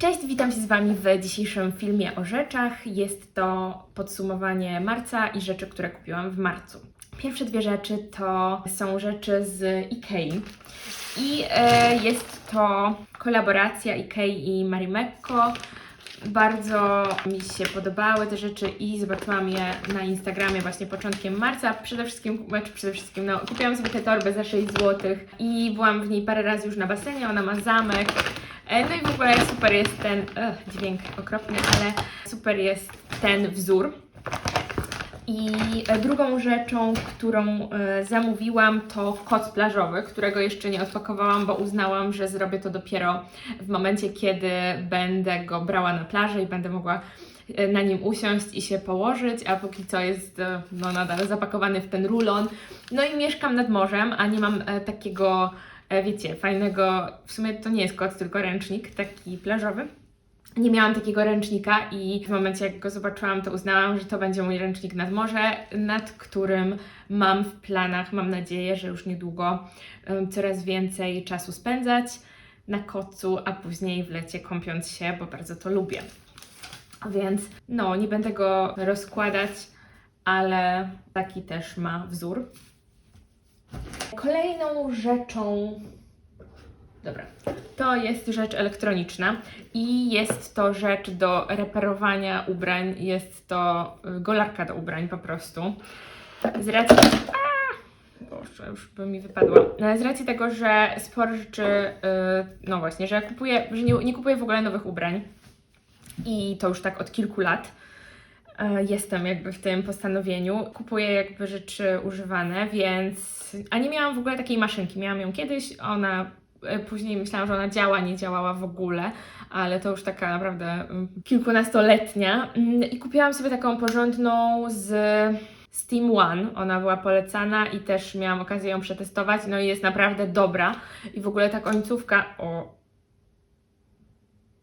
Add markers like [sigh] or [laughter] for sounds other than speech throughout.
Cześć, witam się z Wami w dzisiejszym filmie o rzeczach. Jest to podsumowanie marca i rzeczy, które kupiłam w marcu. Pierwsze dwie rzeczy to są rzeczy z Ikei i e, jest to kolaboracja Ikei i Marimekko. Bardzo mi się podobały te rzeczy i zobaczyłam je na Instagramie właśnie początkiem marca. Przede wszystkim, znaczy przede wszystkim, no, kupiłam sobie tę torbę za 6 zł i byłam w niej parę razy już na basenie. Ona ma zamek. E, No i w ogóle super jest ten, ugh, dźwięk okropny, ale super jest ten wzór. I drugą rzeczą, którą e, zamówiłam, to koc plażowy, którego jeszcze nie odpakowałam, bo uznałam, że zrobię to dopiero w momencie, kiedy będę go brała na plażę i będę mogła e, na nim usiąść i się położyć, a póki co jest no, nadal zapakowany w ten rulon. No i mieszkam nad morzem, a nie mam takiego, wiecie, fajnego, w sumie to nie jest koc, tylko ręcznik, taki plażowy. Nie miałam takiego ręcznika i w momencie jak go zobaczyłam, to uznałam, że to będzie mój ręcznik nad morze, nad którym mam w planach, mam nadzieję, że już niedługo em, coraz więcej czasu spędzać na kocu, a później w lecie kąpiąc się, bo bardzo to lubię. Więc no, nie będę go rozkładać, ale taki też ma wzór. Kolejną rzeczą Dobra. To jest rzecz elektroniczna i jest to rzecz do reperowania ubrań. Jest to y, golarka do ubrań po prostu. Z racji. Boże, już by mi wypadła. E, Z racji tego, że sporo rzeczy. y, No właśnie, że kupuję, że nie, nie kupuję w ogóle nowych ubrań. I to już tak od kilku lat. E, Jestem jakby w tym postanowieniu. Kupuję jakby rzeczy używane, więc. A nie miałam w ogóle takiej maszynki. Miałam ją kiedyś, ona e, później myślałam, że ona działa, nie działała w ogóle, ale to już taka naprawdę mm, kilkunastoletnia. Mm, I kupiłam sobie taką porządną z Steam One. Ona była polecana i też miałam okazję ją przetestować. No i jest naprawdę dobra. I w ogóle ta końcówka. O.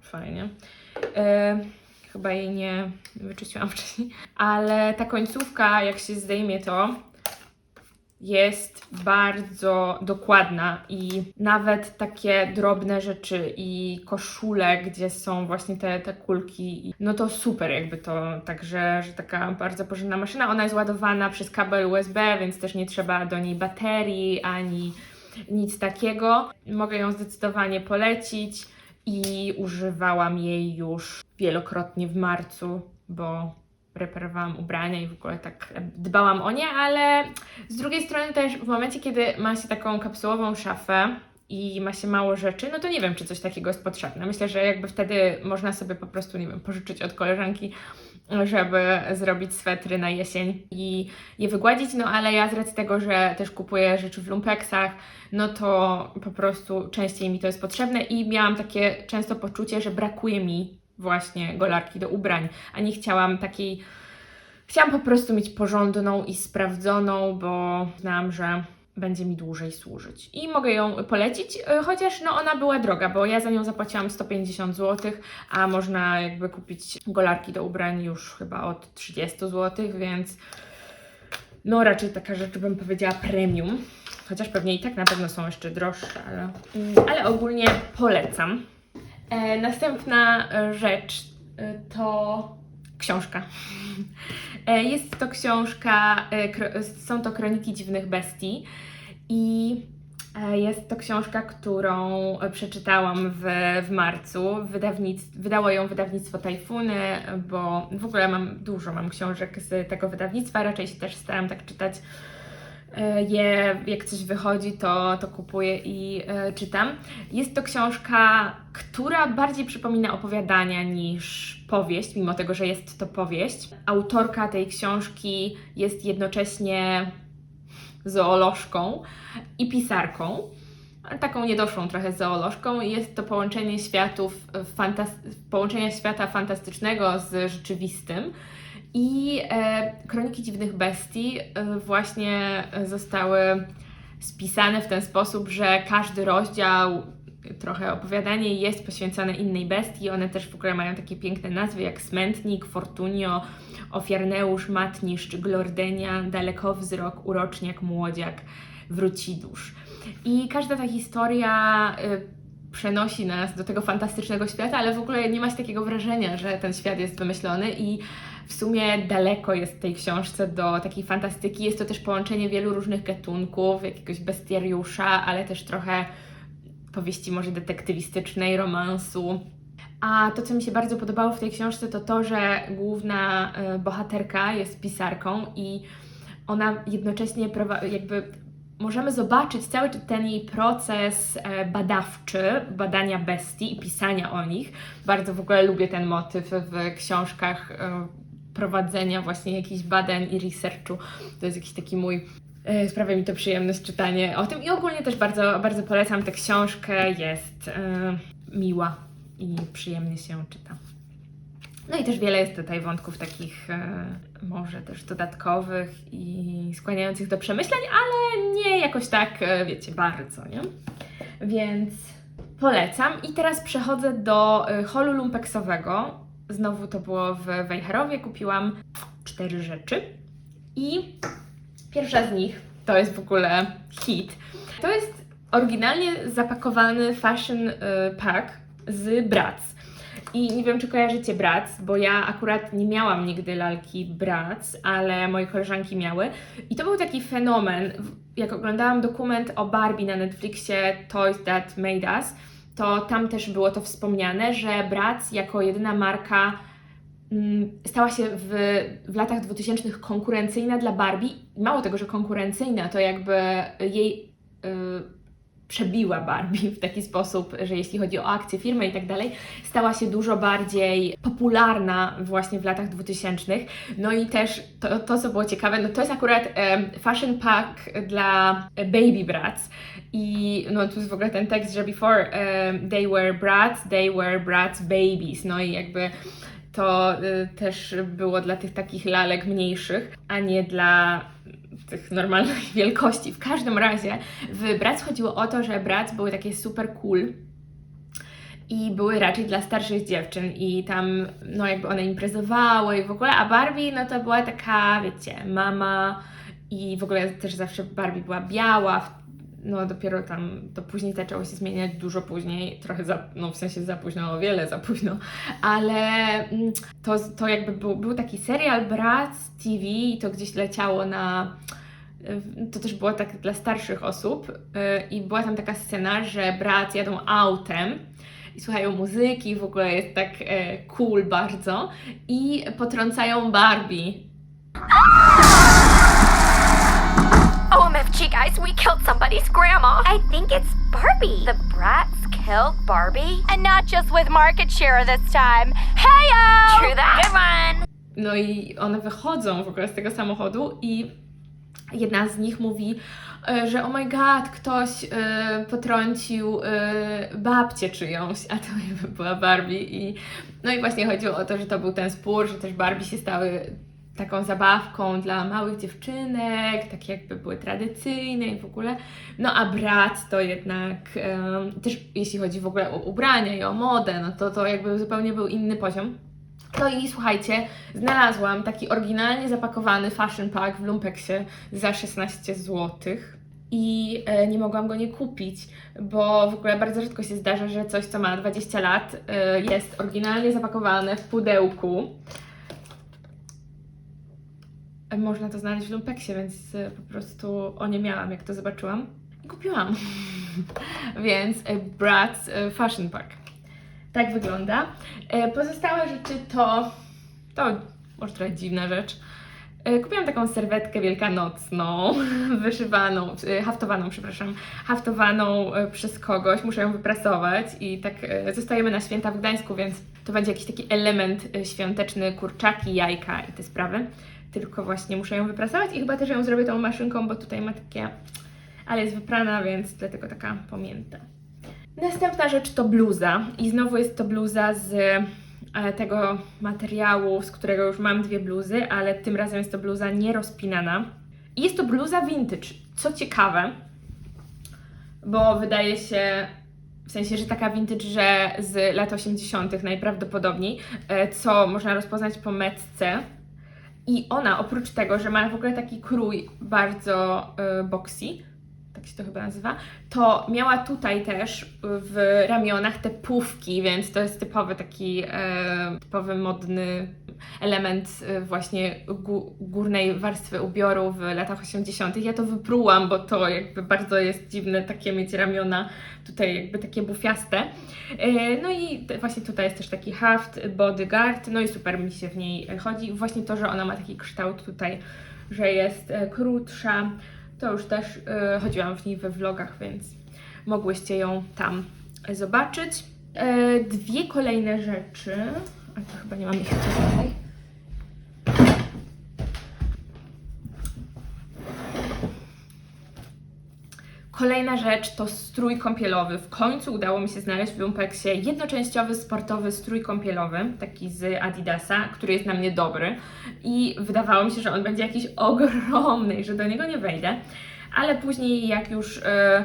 Fajnie. E, chyba jej nie wyczyściłam [laughs] wcześniej, ale ta końcówka, jak się zdejmie to, jest bardzo dokładna i nawet takie drobne rzeczy i koszule, gdzie są właśnie te, te kulki, no to super jakby to, także, że taka bardzo porządna maszyna. Ona jest ładowana przez kabel USB, więc też nie trzeba do niej baterii ani nic takiego. Mogę ją zdecydowanie polecić i używałam jej już wielokrotnie w marcu, bo reperowałam ubrania i w ogóle tak dbałam o nie, ale z drugiej strony też w momencie, kiedy ma się taką kapsułową szafę i ma się mało rzeczy, no to nie wiem, czy coś takiego jest potrzebne. Myślę, że jakby wtedy można sobie po prostu, nie wiem, pożyczyć od koleżanki, żeby zrobić swetry na jesień i je wygładzić, no ale ja z racji tego, że też kupuję rzeczy w lumpeksach, no to po prostu częściej mi to jest potrzebne i miałam takie często poczucie, że brakuje mi właśnie golarki do ubrań, a nie chciałam takiej Chciałam po prostu mieć porządną i sprawdzoną, bo znam, że będzie mi dłużej służyć. I mogę ją polecić, y, chociaż no ona była droga, bo ja za nią zapłaciłam 150 zł, a można jakby kupić golarki do ubrań już chyba od 30 zł, więc no raczej taka rzecz bym powiedziała premium. Chociaż pewnie i tak na pewno są jeszcze droższe, ale, mm, ale ogólnie polecam. E, następna e, rzecz e, to książka. E, Jest to książka, e, są to Kroniki Dziwnych Bestii i e, jest to książka, którą przeczytałam w, w marcu. Wydawnic, wydało ją wydawnictwo Tajfuny, bo w ogóle mam dużo mam książek z tego wydawnictwa, raczej się też staram tak czytać je, jak coś wychodzi, to, to kupuję i czytam. Jest to książka, która bardziej przypomina opowiadania niż powieść, mimo tego, że jest to powieść. Autorka tej książki jest jednocześnie zoolożką i pisarką. Taką niedoszłą trochę zoolożką. Jest to połączenie światów, połączenia świata fantastycznego z rzeczywistym. I e, Kroniki Dziwnych Bestii e, właśnie zostały spisane w ten sposób, że każdy rozdział, trochę opowiadanie jest poświęcone innej bestii. One też w ogóle mają takie piękne nazwy jak Smętnik, Fortunio, Ofiarneusz, Matniszcz, Glordenia, Dalekowzrok, Uroczniak, Młodziak, Wrócidusz. I każda ta historia y, przenosi nas do tego fantastycznego świata, ale w ogóle nie ma się takiego wrażenia, że ten świat jest wymyślony i w sumie daleko jest w tej książce do takiej fantastyki. Jest to też połączenie wielu różnych gatunków, jakiegoś bestiariusza, ale też trochę powieści może detektywistycznej, romansu. A to, co mi się bardzo podobało w tej książce, to to, że główna y, bohaterka jest pisarką i ona jednocześnie jakby możemy zobaczyć cały ten jej proces e, badawczy, badania bestii i pisania o nich. Bardzo w ogóle lubię ten motyw w książkach e, prowadzenia właśnie jakichś badań i researchu. To jest jakiś taki mój e, Sprawia mi to przyjemność czytanie o tym i ogólnie też bardzo, bardzo polecam tę książkę. Jest e, miła i przyjemnie się czyta. No i też wiele jest tutaj wątków takich e, może też dodatkowych i skłaniających do przemyśleń, ale nie jakoś tak, e, wiecie, bardzo, nie? Więc polecam. I teraz przechodzę do e, holu lumpeksowego. Znowu to było w Wejherowie. Kupiłam cztery rzeczy. I pierwsza z nich to jest w ogóle hit. To jest oryginalnie zapakowany fashion e, pack z Bratz. I nie wiem, czy kojarzycie Bratz, bo ja akurat nie miałam nigdy lalki Bratz, ale moje koleżanki miały. I to był taki fenomen. Jak oglądałam dokument o Barbie na Netflixie Toys That Made Us, to tam też było to wspomniane, że Bratz jako jedyna marka stała się w, w latach 2000 konkurencyjna dla Barbie. Mało tego, że konkurencyjna, to jakby jej y, przebiła Barbie w taki sposób, że jeśli chodzi o akcje firmy i tak dalej, stała się dużo bardziej popularna właśnie w latach 2000. No i też to, to co było ciekawe, no to jest akurat fashion pack dla baby brats. I no tu jest w ogóle ten tekst, że before they were brats, they were brats babies. No i jakby to y, też było dla tych takich lalek mniejszych, a nie dla tych normalnej [laughs] wielkości. W każdym razie w Bratz chodziło o to, że Bratz były takie super cool i były raczej dla starszych dziewczyn i tam no jakby one imprezowały i w ogóle, a Barbie no to była taka, wiecie, mama i w ogóle też zawsze Barbie była biała, no dopiero tam to później zaczęło się zmieniać dużo później, trochę za, no w sensie za późno, o wiele za późno, ale mm, to, to jakby był, był taki serial Bratz TV i to gdzieś leciało na y, to też było tak dla starszych osób y, i była tam taka scena, że brat jadą autem i słuchają muzyki, w ogóle jest tak e, cool bardzo i potrącają Barbie. OMFG, guys, we killed somebody's grandma. I think it's Barbie. The brats killed Barbie? And not just with market share this time. Heyo! True that. Good one. No i one wychodzą w ogóle z tego samochodu i jedna z nich mówi, e, że oh my god, ktoś e, potrącił e, babcię czyjąś, a to jakby [laughs] była Barbie i no i właśnie chodziło o to, że to był ten spór, że też Barbie się stały taką zabawką dla małych dziewczynek, tak jakby były tradycyjne i w ogóle. No a brat to jednak em, też jeśli chodzi w ogóle o ubrania i o modę, no to to jakby zupełnie był inny poziom. No i słuchajcie, znalazłam taki oryginalnie zapakowany fashion pack w Lumpeksie za 16 zł. I e, nie mogłam go nie kupić, bo w ogóle bardzo rzadko się zdarza, że coś, co ma 20 lat, e, jest oryginalnie zapakowane w pudełku. Można to znaleźć w Lumpeksie, więc e, po prostu o nie miałam, jak to zobaczyłam. I kupiłam. [laughs] więc e, Bratz e, Fashion Pack. Tak wygląda. Pozostałe rzeczy to, to może trochę dziwna rzecz. Kupiłam taką serwetkę wielkanocną, [laughs] wyszywaną, haftowaną, przepraszam, haftowaną przez kogoś, muszę ją wyprasować i tak zostajemy na święta w Gdańsku, więc to będzie jakiś taki element świąteczny, kurczaki, jajka i te sprawy. Tylko właśnie muszę ją wyprasować i chyba też ją zrobię tą maszynką, bo tutaj ma takie, ale jest wyprana, więc dlatego taka pamięta. Następna rzecz to bluza i znowu jest to bluza z e, tego materiału, z którego już mam dwie bluzy, ale tym razem jest to bluza nierozpinana. I jest to bluza vintage. Co ciekawe, bo wydaje się, w sensie, że taka vintage, że z lat 80. najprawdopodobniej, e, co można rozpoznać po metce. I ona, oprócz tego, że ma w ogóle taki krój bardzo e, boxy, tak się to chyba nazywa, to miała tutaj też w ramionach te pufki, więc to jest typowy taki e, typowy modny element e, właśnie gó- górnej warstwy ubioru w latach 80. Ja to wyprułam, bo to jakby bardzo jest dziwne takie mieć ramiona tutaj jakby takie bufiaste. E, No i właśnie tutaj jest też taki haft, bodyguard, no i super mi się w niej chodzi. Właśnie to, że ona ma taki kształt tutaj, że jest e, krótsza, to już też e, chodziłam w niej we vlogach, więc mogłyście ją tam zobaczyć. E, Dwie kolejne rzeczy, a to chyba nie mam ich tutaj. Kolejna rzecz to strój kąpielowy. W końcu udało mi się znaleźć w Lumpeksie jednoczęściowy sportowy strój kąpielowy, taki z Adidasa, który jest na mnie dobry. I wydawało mi się, że on będzie jakiś [laughs] ogromny i że do niego nie wejdę. Ale później, jak już e,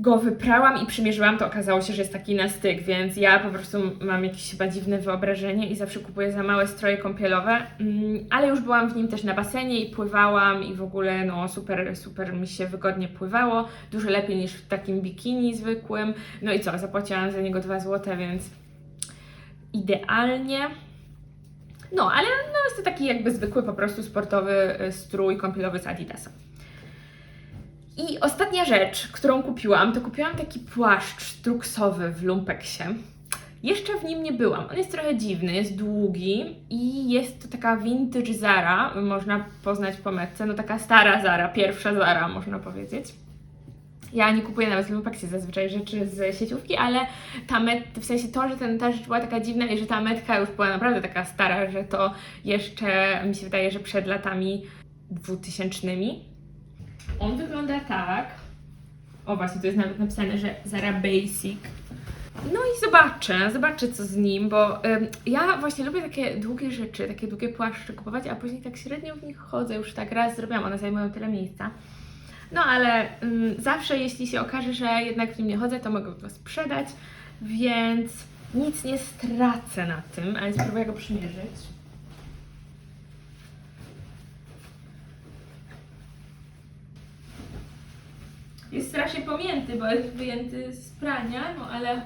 go wyprałam i przymierzyłam, to okazało się, że jest taki na styk, więc ja po prostu mam jakieś chyba dziwne wyobrażenie i zawsze kupuję za małe stroje kąpielowe, mm, ale już byłam w nim też na basenie i pływałam i w ogóle no super, super mi się wygodnie pływało, dużo lepiej niż w takim bikini zwykłym, no i co, zapłaciłam za niego 2 zł, więc idealnie. No, ale no jest to taki jakby zwykły po prostu sportowy y, strój kąpielowy z Adidasa. I ostatnia rzecz, którą kupiłam, to kupiłam taki płaszcz struksowy w Lumpeksie. Jeszcze w nim nie byłam. On jest trochę dziwny, jest długi i jest to taka vintage Zara, można poznać po metce, no taka stara Zara, pierwsza Zara można powiedzieć. Ja nie kupuję nawet w Lumpeksie zazwyczaj rzeczy z sieciówki, ale ta met, w sensie to, że ten, ta rzecz była taka dziwna i że ta metka już była naprawdę taka stara, że to jeszcze mi się wydaje, że przed latami dwutysięcznymi. On wygląda tak. O właśnie, tu jest nawet napisane, że Zara Basic. No i zobaczę, zobaczę co z nim, bo ym, ja właśnie lubię takie długie rzeczy, takie długie płaszcze kupować, a później tak średnio w nich chodzę, już tak raz zrobiłam, one zajmują tyle miejsca. No ale ym, zawsze jeśli się okaże, że jednak w nim nie chodzę, to mogę go sprzedać, więc nic nie stracę na tym, ale spróbuję go przymierzyć. Jest strasznie pomięty, bo jest wyjęty z prania, no ale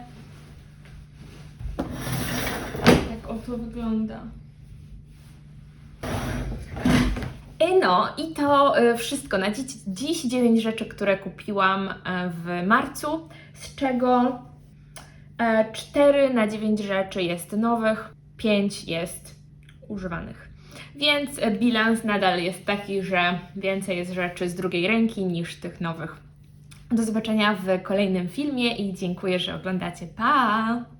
tak oto wygląda. E, No i to e, wszystko na dziś, dziś 9 rzeczy, które kupiłam e, w marcu, z czego 4 na 9 rzeczy jest nowych, 5 jest używanych. Więc bilans nadal jest taki, że więcej jest rzeczy z drugiej ręki niż tych nowych. Do zobaczenia w kolejnym filmie i dziękuję, że oglądacie. Pa!